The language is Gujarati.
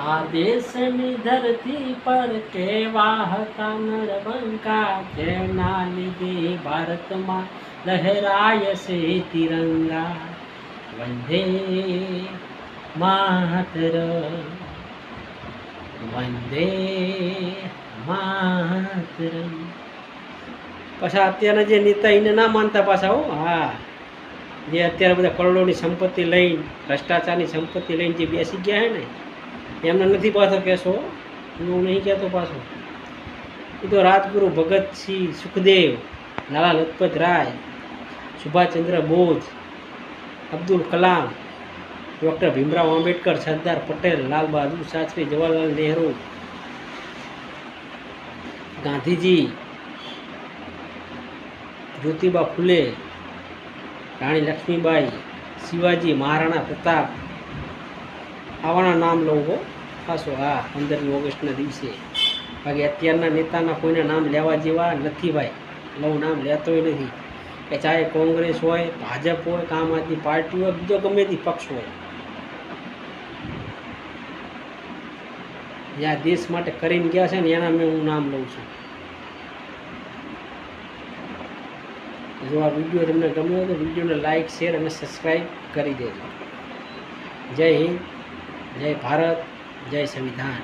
આ દેશની ધરતી પર કેવા હતા નળબંકા જેના લીધે ભારતમાં લહેરાય છે તિરંગા વંદે માતર વંદે માતરમ પાછા અત્યારના જે નેતા એને ના માનતા પાછા હો? હા. જે અત્યારે બધા કરોડોની સંપત્તિ લઈને, ભ્રષ્ટાચારની સંપત્તિ લઈને જે બેસી ગયા હે ને એમને નથી પાછો કહેશો, હું નહીં કહેતો પાછો. એ તો રાજગુરુ ભગતસિંહ સુખદેવ, લાલા લજપત રાય, સુભાષચંદ્ર બોઝ, અબ્દુલ કલામ, ડૉક્ટર ભીમરાવ આંબેડકર, સરદાર પટેલ લાલ બહાદુર શાસ્ત્રી, જવાહરલાલ નહેરુ, ગાંધીજી, જ્યોતિબા ફુલે, રાણી લક્ષ્મીબાઈ, શિવાજી મહારાણા પ્રતાપ આવાના નામ લઉં હો. ખાસો, હા, પંદરમી ઓગસ્ટના દિવસે. બાકી અત્યારના નેતાના કોઈના નામ લેવા જેવા નથી ભાઈ. લઉં નામ લેતોય નથી. કે ચાહે કોંગ્રેસ હોય, ભાજપ હોય, કે આમ આદમી પાર્ટી હોય, બીજો ગમે તે પક્ષ હોય. જે આ દેશ માટે કરીને ગયા છે ને, એના મેં હું નામ લઉં છું. જો આ વીડિયો તમને ગમ્યો તો વિડીયોને લાઇક શેર અને સબસ્ક્રાઈબ કરી દેજો. જય હિન્દ. જય ભારત જય સંવિધાન.